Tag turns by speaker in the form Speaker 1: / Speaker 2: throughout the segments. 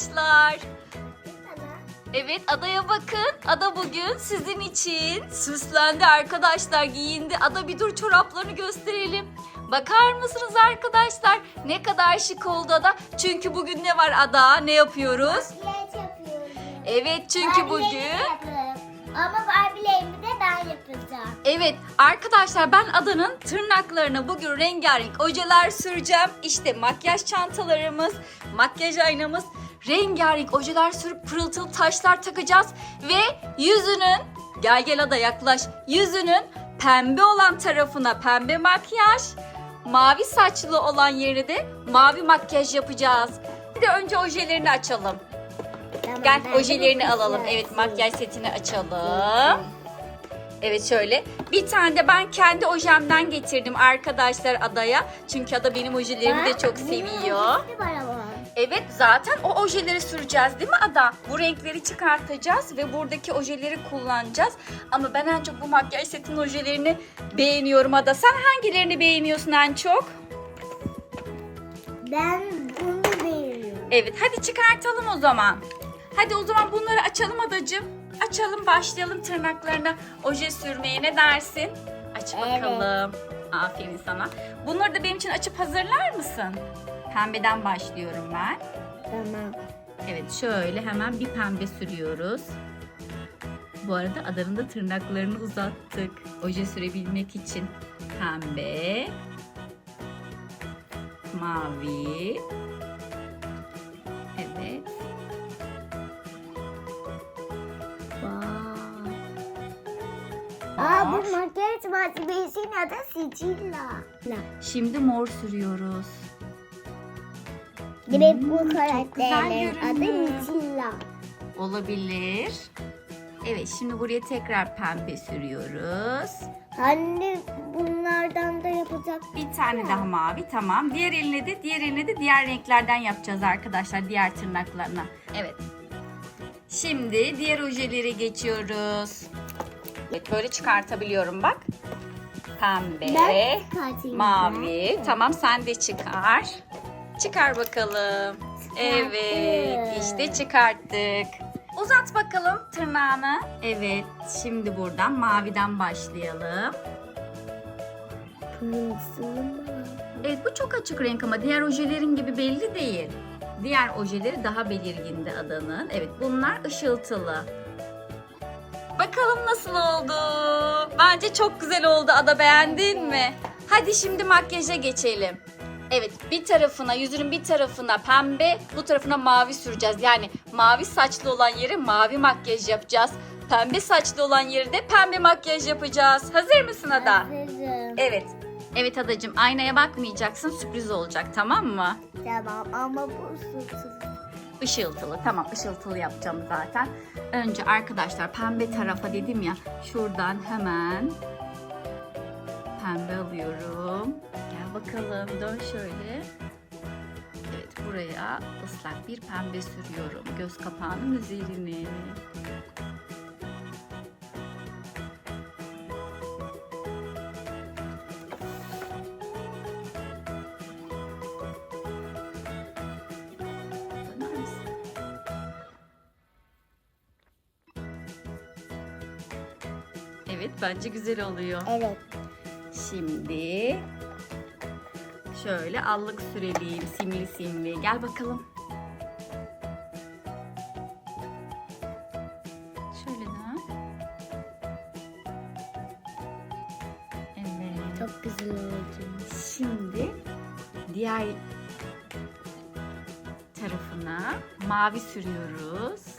Speaker 1: arkadaşlar. Evet adaya bakın. Ada bugün sizin için süslendi arkadaşlar. Giyindi. Ada bir dur çoraplarını gösterelim. Bakar mısınız arkadaşlar? Ne kadar şık oldu ada. Çünkü bugün ne var ada? Ne yapıyoruz?
Speaker 2: Makyaj yapıyorum.
Speaker 1: Evet çünkü
Speaker 2: Barbie'lerimi
Speaker 1: bugün...
Speaker 2: Ama Barbie'lerimi de ben yapacağım.
Speaker 1: Evet arkadaşlar ben Adan'ın tırnaklarına bugün rengarenk ojeler süreceğim. İşte makyaj çantalarımız, makyaj aynamız, rengarenk ojeler sürüp pırıltılı taşlar takacağız. Ve yüzünün, gel gel Ada yaklaş, yüzünün pembe olan tarafına pembe makyaj, mavi saçlı olan yerine de mavi makyaj yapacağız. Bir de önce ojelerini açalım.
Speaker 2: Tamam,
Speaker 1: Gel ojelerini alalım. Evet makyaj setini açalım. Evet şöyle. Bir tane de ben kendi ojemden getirdim arkadaşlar adaya. Çünkü ada benim ojelerimi de çok seviyor. Evet zaten o ojeleri süreceğiz değil mi ada? Bu renkleri çıkartacağız ve buradaki ojeleri kullanacağız. Ama ben en çok bu makyaj setinin ojelerini beğeniyorum ada. Sen hangilerini beğeniyorsun en çok?
Speaker 2: Ben bunu beğeniyorum.
Speaker 1: Evet hadi çıkartalım o zaman. Hadi o zaman bunları açalım adacığım. Açalım başlayalım tırnaklarına oje sürmeye ne dersin? Aç
Speaker 2: Evet.
Speaker 1: bakalım. Aferin sana. Bunları da benim için açıp hazırlar mısın? Pembeden başlıyorum ben.
Speaker 2: Tamam.
Speaker 1: Evet şöyle hemen bir pembe sürüyoruz. Bu arada Adan'ın da tırnaklarını uzattık. Oje sürebilmek için. Pembe. Mavi. Evet.
Speaker 2: Aa bu makyaj malzemesinin adı Sicilla.
Speaker 1: Şimdi mor sürüyoruz. Hmm,
Speaker 2: bu
Speaker 1: çok
Speaker 2: karakterlerin adı. Sicilla.
Speaker 1: Olabilir. Evet şimdi buraya tekrar pembe sürüyoruz.
Speaker 2: Anne bunlardan da yapacak.
Speaker 1: Bir tane daha mavi tamam. Diğer eline de diğer eline de diğer renklerden yapacağız arkadaşlar diğer tırnaklarına. Evet. Şimdi diğer ojelere geçiyoruz. Evet böyle çıkartabiliyorum bak. Pembe, mavi. Tamam sen de çıkar. Çıkar bakalım. Evet işte çıkarttık. Uzat bakalım tırnağını. Evet şimdi buradan maviden başlayalım. Evet bu çok açık renk ama diğer ojelerin gibi belli değil. Diğer ojeleri daha belirgindi adanın. Evet bunlar ışıltılı. Bakalım nasıl oldu? Bence çok güzel oldu Ada beğendin mi? Hadi şimdi makyaja geçelim. Evet bir tarafına yüzünün bir tarafına pembe bu tarafına mavi süreceğiz. Yani mavi saçlı olan yere mavi makyaj yapacağız. Pembe saçlı olan yere de pembe makyaj yapacağız. Hazır mısın Ada?
Speaker 2: Hazırım.
Speaker 1: Evet. Evet adacığım aynaya bakmayacaksın sürpriz olacak tamam mı?
Speaker 2: Tamam ama bu ısıtılı.
Speaker 1: Işıltılı tamam ışıltılı yapacağım zaten. Önce arkadaşlar pembe tarafa dedim ya şuradan hemen pembe alıyorum. Gel bakalım dön şöyle. Evet buraya ıslak bir pembe sürüyorum göz kapağının üzerine. Evet bence güzel oluyor.
Speaker 2: Evet.
Speaker 1: Şimdi şöyle allık sürelim simli simli. Gel bakalım. Şöyle dön. Evet.
Speaker 2: Çok güzel oldu.
Speaker 1: Şimdi diğer tarafına mavi sürüyoruz.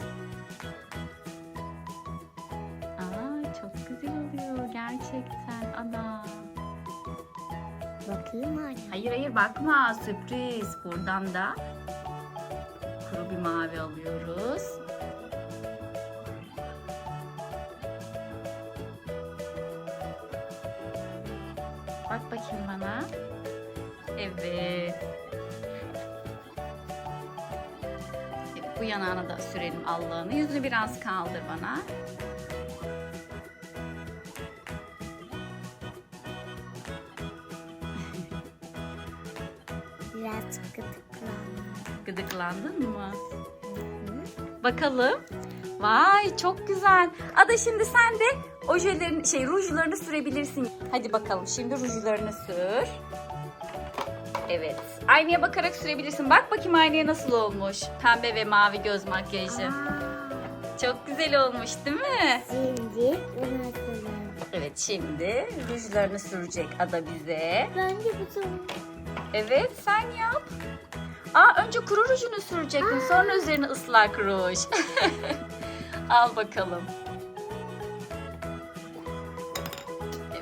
Speaker 1: Hayır hayır bakma sürpriz. Buradan da kuru bir mavi alıyoruz. Bak bakayım bana. Evet. Bu yanağına da sürelim allığını. Yüzünü biraz kaldır bana.
Speaker 2: Biraz gıdıklandım.
Speaker 1: Gıdıklandın mı? Bakalım. Vay çok güzel. Ada şimdi sen de ojelerin şey rujlarını sürebilirsin. Hadi bakalım şimdi rujlarını sür. Evet. Aynaya bakarak sürebilirsin. Bak bakayım aynaya nasıl olmuş. Pembe ve mavi göz makyajı. Çok güzel olmuş değil mi?
Speaker 2: Şimdi.
Speaker 1: Evet şimdi rujlarını sürecek Ada bize.
Speaker 2: Bence bu.
Speaker 1: Evet sen yap. Aa önce kuru rujunu sürecektin sonra üzerine ıslak ruj. Al bakalım.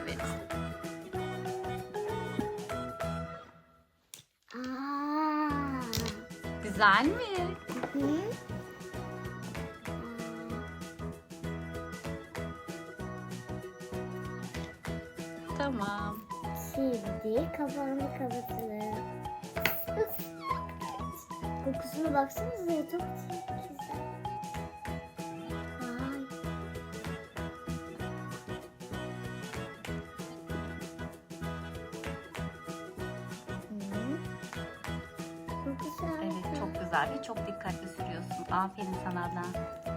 Speaker 1: Evet.
Speaker 2: Aa.
Speaker 1: Güzel mi?
Speaker 2: Hı?
Speaker 1: Tamam.
Speaker 2: Şimdi kapağını kapatalım. Kokusuna baksanıza çok güzel. Ay. Hı. Kokusu
Speaker 1: Evet
Speaker 2: harika.
Speaker 1: çok güzel ve çok dikkatli sürüyorsun. Aferin sana Ada.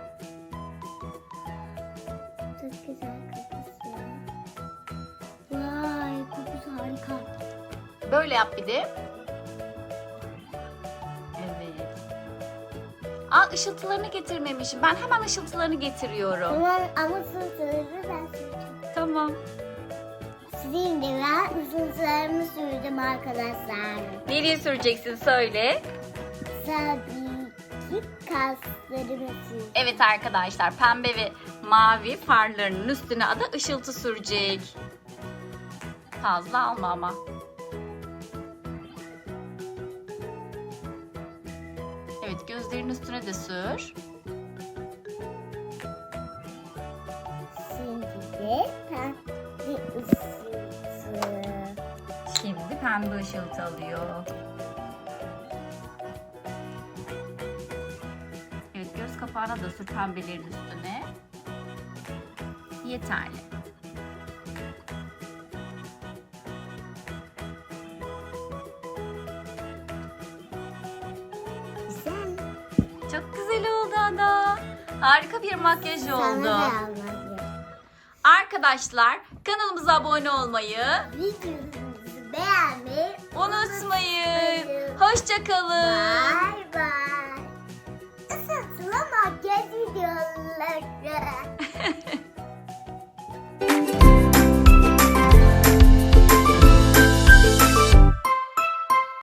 Speaker 1: Böyle yap bir de. Evet. Aa ışıltılarını getirmemişim. Ben hemen ışıltılarını getiriyorum.
Speaker 2: Tamam ama sırtlarını ben süreceğim.
Speaker 1: Tamam.
Speaker 2: Sizin de ben ısıntılarımı süreceğim arkadaşlar.
Speaker 1: Nereye süreceksin söyle.
Speaker 2: Tabii ki kaslarımı süreceğim.
Speaker 1: Evet arkadaşlar pembe ve mavi farlarının üstüne ada ışıltı sürecek. Fazla alma ama. Evet gözlerin üstüne de sür.
Speaker 2: Şimdi pembe ısıtı.
Speaker 1: Şimdi pembe ışıltı alıyor. Evet göz kapağına da sür pembelerin üstüne. Yeterli. Çok güzel oldu Ada. Harika bir makyaj
Speaker 2: Sana
Speaker 1: oldu.
Speaker 2: da almaz ya.
Speaker 1: Arkadaşlar kanalımıza abone olmayı
Speaker 2: Videomuzu beğenmeyi
Speaker 1: unutmayın. Hoşçakalın.
Speaker 2: Bye bye. Isıtılı makyaj videoları.